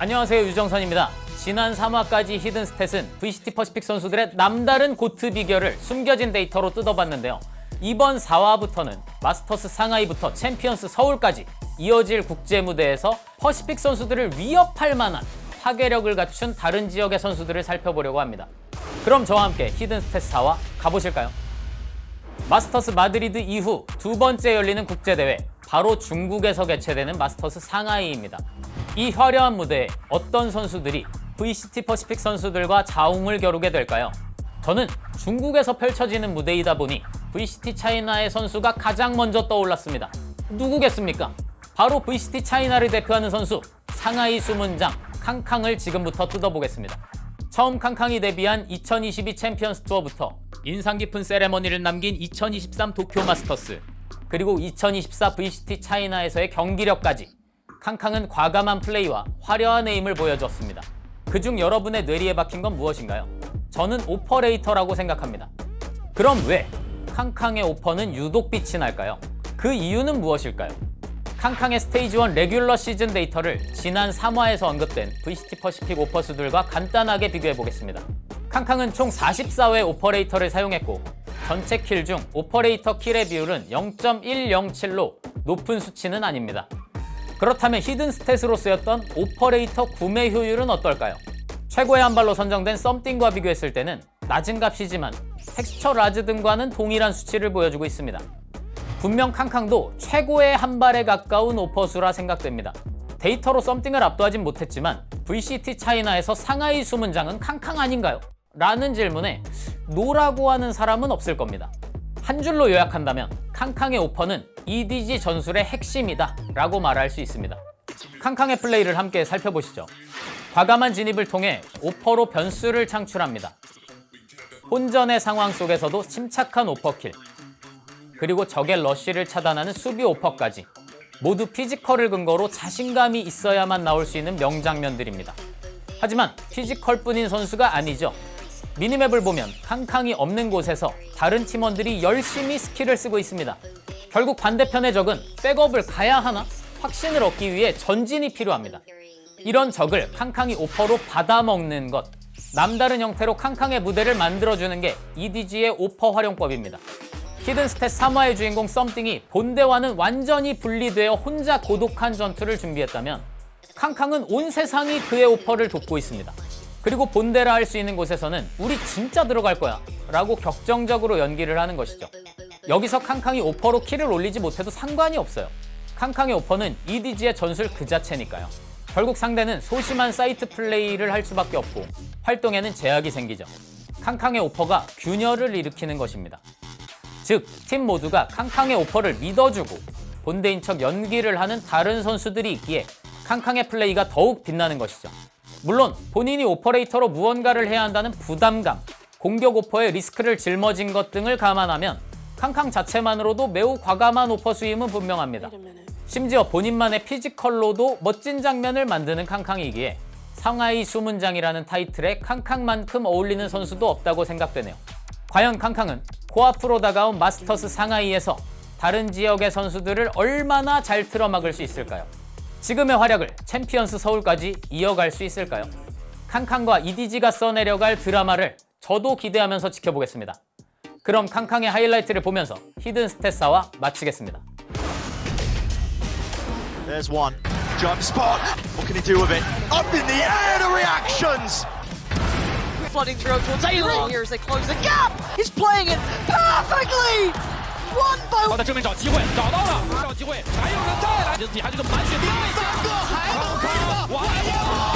안녕하세요 유정선입니다. 지난 3화까지 히든 스탯은 VCT 퍼시픽 선수들의 남다른 고트 비결을 숨겨진 데이터로 뜯어봤는데요. 이번 4화부터는 마스터스 상하이부터 챔피언스 서울까지 이어질 국제 무대에서 퍼시픽 선수들을 위협할 만한 파괴력을 갖춘 다른 지역의 선수들을 살펴보려고 합니다. 그럼 저와 함께 히든 스탯 4화 가보실까요? 마스터스 마드리드 이후 두 번째 열리는 국제대회 바로 중국에서 개최되는 마스터스 상하이입니다. 이 화려한 무대에 어떤 선수들이 VCT 퍼시픽 선수들과 자웅을 겨루게 될까요? 저는 중국에서 펼쳐지는 무대이다 보니 VCT 차이나의 선수가 가장 먼저 떠올랐습니다. 누구겠습니까? 바로 VCT 차이나를 대표하는 선수 상하이 수문장 캉캉을 지금부터 뜯어보겠습니다. 처음 캉캉이 데뷔한 2022 챔피언스 투어부터 인상 깊은 세레머니를 남긴 2023 도쿄 마스터스 그리고 2024 VCT 차이나에서의 경기력까지 캉캉은 과감한 플레이와 화려한 에임을 보여줬습니다. 그중 여러분의 뇌리에 박힌 건 무엇인가요? 저는 오퍼레이터라고 생각합니다. 그럼 왜 캉캉의 오퍼는 유독 빛이 날까요? 그 이유는 무엇일까요? 캉캉의 스테이지 1 레귤러 시즌 데이터를 지난 3화에서 언급된 VCT 퍼시픽 오퍼수들과 간단하게 비교해 보겠습니다. 캉캉은 총 44회 오퍼레이터를 사용했고 전체 킬 중 오퍼레이터 킬의 비율은 0.107로 높은 수치는 아닙니다. 그렇다면 히든 스탯으로 쓰였던 오퍼레이터 구매 효율은 어떨까요? 최고의 한 발로 선정된 썸띵과 비교했을 때는 낮은 값이지만 텍스처 라즈 등과는 동일한 수치를 보여주고 있습니다. 분명 캉캉도 최고의 한 발에 가까운 오퍼수라 생각됩니다. 데이터로 썸띵을 압도하진 못했지만 VCT 차이나에서 상하이 수문장은 캉캉 아닌가요? 라는 질문에 노라고 하는 사람은 없을 겁니다. 한 줄로 요약한다면 캉캉의 오퍼는 EDG 전술의 핵심이다 라고 말할 수 있습니다. 캉캉의 플레이를 함께 살펴보시죠. 과감한 진입을 통해 오퍼로 변수를 창출합니다. 혼전의 상황 속에서도 침착한 오퍼킬, 그리고 적의 러쉬를 차단하는 수비 오퍼까지 모두 피지컬을 근거로 자신감이 있어야만 나올 수 있는 명장면들입니다. 하지만 피지컬뿐인 선수가 아니죠. 미니맵을 보면 캉캉이 없는 곳에서 다른 팀원들이 열심히 스킬을 쓰고 있습니다. 결국 반대편의 적은 백업을 가야 하나 확신을 얻기 위해 전진이 필요합니다. 이런 적을 캉캉이 오퍼로 받아먹는 것. 남다른 형태로 캉캉의 무대를 만들어주는 게 EDG의 오퍼 활용법입니다. 히든 스탯 3화의 주인공 썸띵이 본대와는 완전히 분리되어 혼자 고독한 전투를 준비했다면 캉캉은 온 세상이 그의 오퍼를 돕고 있습니다. 그리고 본대라 할 수 있는 곳에서는 우리 진짜 들어갈 거야 라고 격정적으로 연기를 하는 것이죠. 여기서 캉캉이 오퍼로 키를 올리지 못해도 상관이 없어요. 캉캉의 오퍼는 EDG의 전술 그 자체니까요. 결국 상대는 소심한 사이트 플레이를 할 수밖에 없고 활동에는 제약이 생기죠. 캉캉의 오퍼가 균열을 일으키는 것입니다. 즉, 팀 모두가 캉캉의 오퍼를 믿어주고 본대인 척 연기를 하는 다른 선수들이 있기에 캉캉의 플레이가 더욱 빛나는 것이죠. 물론 본인이 오퍼레이터로 무언가를 해야 한다는 부담감, 공격 오퍼의 리스크를 짊어진 것 등을 감안하면 캉캉 자체만으로도 매우 과감한 오퍼 수임은 분명합니다. 심지어 본인만의 피지컬로도 멋진 장면을 만드는 캉캉이기에 상하이 수문장이라는 타이틀에 캉캉만큼 어울리는 선수도 없다고 생각되네요. 과연 캉캉은 코앞으로 다가온 마스터스 상하이에서 다른 지역의 선수들을 얼마나 잘 틀어막을 수 있을까요? 지금의 활약을 챔피언스 서울까지 이어갈 수 있을까요? 캉캉과 EDG가 써내려갈 드라마를 저도 기대하면서 지켜보겠습니다. 그럼 캉캉의 하이라이트를 보면서 히든 스탯사와 마치겠습니다. There's one. Jump spot. What can he do with it? Up in the air, the reactions! flooding through towards A-Long here as they close the gap. He's playing it perfectly. 他在正面找机会，找到了，找机会，还有人再来，这底下这个满血第一三个还能可以吗？完了，